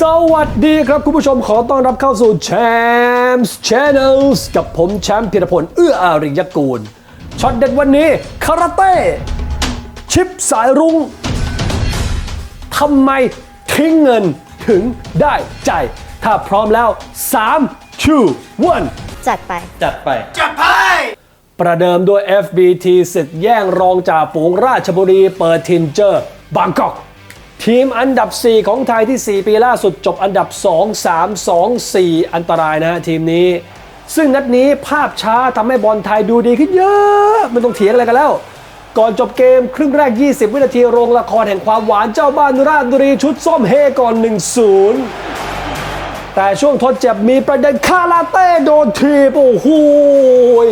สวัสดีครับคุณผู้ชมขอต้อนรับเข้าสู่ Champs Channels กับผมแชมป์พีรพลเอื้ออาริยกูลช็อตเด็ดวันนี้คาราเต้ชิปสายรุง้งทำไมทิ้งเงินถึงได้ใจ ถ้าพร้อมแล้ว 3 2 1 จัดไป จัดไปประเดิมด้วย FBT ศึกแย่งรองจ่าฝูงราชบุรีเปิดทินเจอร์บางกอก ทีมอันดับ 4 ของไทยที่ 4 ปีล่าสุดจบอันดับ 2 3 2 4 อันตรายนะฮะทีมนี้ ซึ่งนัดนี้ภาพช้าทำให้บอลไทยดูดีขึ้นเยอะไม่ต้องเถียงอะไรกันแล้ว ก่อนจบเกมครึ่งแรก 20 วินาทีโรงละครแห่งความหวานเจ้าบ้านราชบุรีชุดส้มเฮก่อน 1-0 แต่ช่วงทดเจ็บมีประเด็นคาราเต้โดนทีบโอ้โหย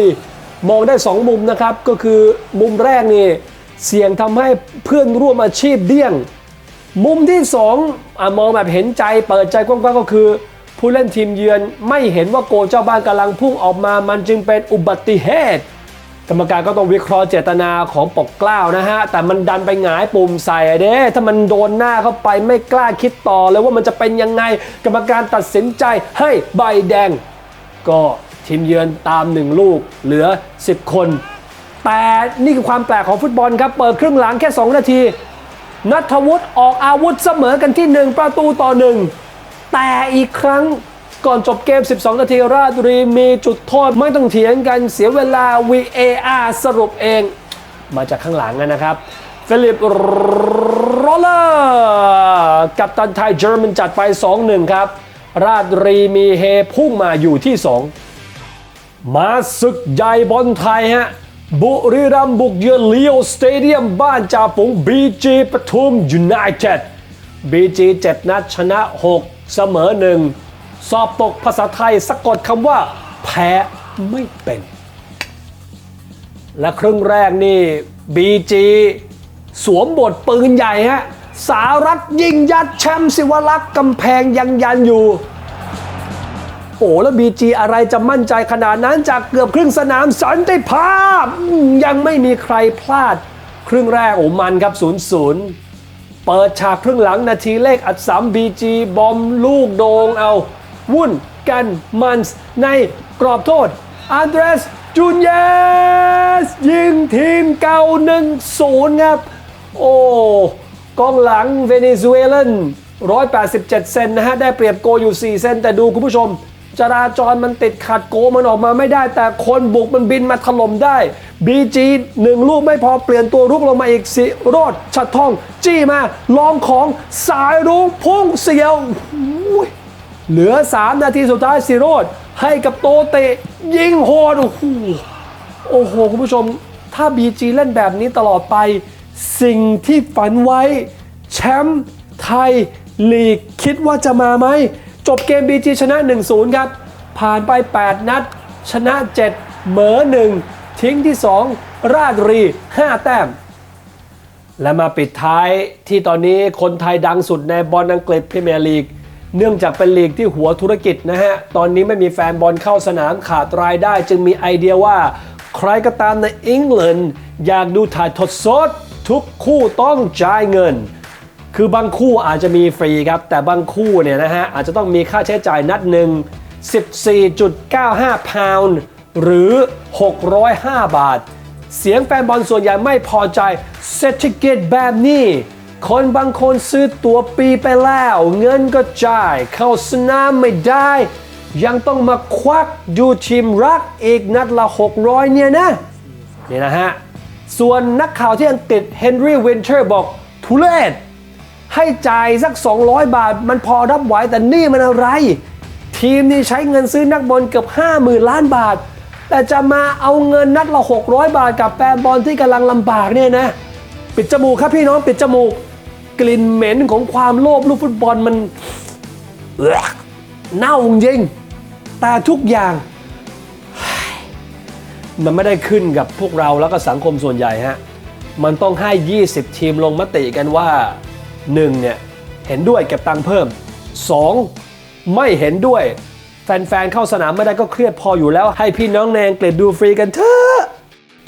มองได้ 2 มุมนะครับก็คือมุมแรกนี่เสี่ยงทำให้เพื่อนร่วมอาชีพเดี้ยง มุมที่2อะมองแบบเห็นใจเปิดใจกว้างๆก็คือ ผู้เล่นทีมเยือนไม่เห็นว่าโกเจ้าบ้านกำลังพุ่งออกมา มันจึงเป็นอุบัติเหตุ กรรมการก็ต้องวิเคราะห์เจตนาของปกเกล้านะฮะ แต่มันดันไปหงายปุ่มใส่เด้ ถ้ามันโดนหน้าเข้าไปไม่กล้าคิดต่อเลยว่ามันจะเป็นยังไง กรรมการตัดสินใจให้ใบแดง ก็ทีมเยือนตามหนึ่งลูกเหลือ 10 คน แต่นี่คือความแปลกของฟุตบอลครับ เปิดครึ่งหลังแค่ 2 นาที นัทวุฒิออกอาวุธเสมอกันที่ 1 ประตูต่อ 1 แต่อีกครั้งก่อนจบเกม 12 นาทีราชบุรีมีจุดโทษไม่ต้องเถียงกันเสียเวลา VAR สรุปเอง มาจากข้างหลังนะครับ ฟิลิปโรเลอร์กับตันไทยเยอรมันจัดไป 2-1 ครับ ราชบุรีมีเฮพุ่งมาอยู่ที่ 2 มาศึกใหญ่บอลไทยฮะ บุรีรัมย์บุกเยือนลีโอสเตเดียมบ้านจ่าฝูงบีจีปทุมยูไนเต็ดบีจีเจ็ดนัดชนะ 6 เสมอหนึ่งสอบตกภาษาไทยสะกดคำว่า แพ้ไม่เป็น และครึ่งแรกนี่บีจีสวมบทปืนใหญ่ฮะสารัฐยิงยัดแชมป์สิวลักษ์กำแพงยังยันอยู่ โอ้แล้วบีจีอะไรจะมั่นใจขนาดนั้นจากเกือบครึ่งสนามสันติภาพ ยังไม่มีใครพลาด ครึ่งแรกโอ้มันครับ 0-0 เปิดฉากครึ่งหลังนาทีเลขอัดสามบีจีบอมลูกโดงเอา วุ่นกันมันส์ในกรอบโทษอันเดรสจูนเยสยิงทีมเก่า 1-0 ครับ โอ้กองหลังเวเนซุเอลัน187 เซนนะฮะ ได้เปรียบโกอยู่ 4 เซนแต่ดูคุณผู้ชม จราจรมันติดขัดโกมันออกมาไม่ได้ แต่คนบุกมันบินมาถล่มได้ BG หนึ่งลูกไม่พอเปลี่ยนตัวรุกลงมาอีกสิโรดชัดทอง จี้มาลองของสายรุ้งพุ่งเสียวอุ้ยเหลือ 3 นาทีสุดท้ายสิโรดให้กับโตเตะยิงโหดโอ้โหโอ้โห คุณผู้ชม ถ้า BG เล่นแบบนี้ตลอดไป สิ่งที่ฝันไว้ แชมป์ไทยลีกคิดว่าจะมาไหม จบเกม BG ชนะ 1-0 ครับ ผ่านไป 8 นัด ชนะ 7 เหมอ1 ทิ้งที่ 2 ราชบุรี 5 แต้ม และมาปิดท้ายที่ตอนนี้คนไทยดังสุดในบอลอังกฤษพรีเมียร์ลีก เนื่องจากเป็นลีกที่หัวธุรกิจนะฮะ ตอนนี้ไม่มีแฟนบอลเข้าสนามขาดรายได้ จึงมีไอเดียว่า ใครก็ตามในอังกฤษอยากดูถ่ายทอดสด ทุกคู่ต้องจ่ายเงิน คือบางคู่อาจจะมีฟรีครับ แต่บางคู่เนี่ยนะฮะอาจจะต้องมีค่าใช้จ่ายนัดหนึ่ง14.95 พาวน์หรือ 605 บาท เสียงแฟนบอลส่วนใหญ่ไม่พอใจเศรษฐกิจแบบนี้ คนบางคนซื้อตั๋วปีไปแล้ว เงินก็จ่าย เข้าสนามไม่ได้ ยังต้องมาควักดูทีมรักอีกนัดละ 600 เนี่ยนะ นี่นะฮะ ส่วนนักข่าวที่อังกฤษเฮนรี่วินเทอร์บอกทุเลศ ให้จ่ายสัก 200 บาท มันพอรับไหวแต่นี่มันอะไร ทีมนี่ใช้เงินซื้อนักบอลเกือบ 50,000 ล้านบาท แต่จะมาเอาเงินนัดละ 600 บาทกับแฟนบอลที่กำลังลำบากเนี่ยนะ ปิดจมูกครับพี่น้องปิดจมูก กลิ่นเหม็นของความโลภลูกฟุตบอลมันเอื้อเน่าจริงแต่ทุกอย่าง มันไม่ได้ขึ้นกับพวกเราแล้วก็สังคมส่วนใหญ่ฮะ มันต้องให้ 20 ทีมลงมติกันว่า 1. เนี่ยเห็นด้วยเก็บตังค์เพิ่ม 2. ไม่เห็นด้วย แฟนๆเข้าสนามไม่ได้ก็เครียดพออยู่แล้ว ให้พี่น้องในอังกฤษดูฟรีกันเถอะ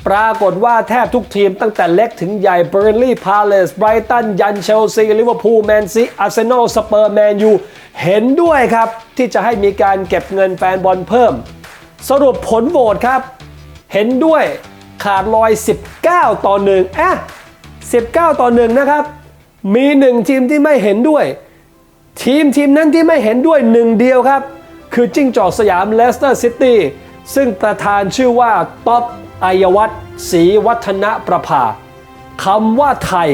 ปรากฏว่าแทบทุกทีมตั้งแต่เล็กถึงใหญ่เบอร์ลี่พาเลสไบรตันยันเชลซีลิเวอร์พูลแมนซีอาร์เซนอลสเปอร์แมนยูเห็นด้วยครับ ที่จะให้มีการเก็บเงินแฟนบอลเพิ่ม สรุปผลโหวตครับ เห็นด้วยขาดลอย 19 ต่อ1อะ19 ต่อ1นะครับ มีหนึ่งทีมที่ไม่เห็นด้วย ทีมทีมนั้นที่ไม่เห็นด้วยหนึ่งเดียวครับ คือจิ้งจอกสยามเลสเตอร์ซิตี้ซึ่งประธานชื่อว่าต๊อปอายวัฒน์ศรีวัฒนประภาคำว่าไทย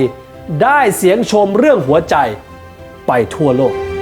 ได้เสียงชมเรื่องหัวใจไปทั่วโลก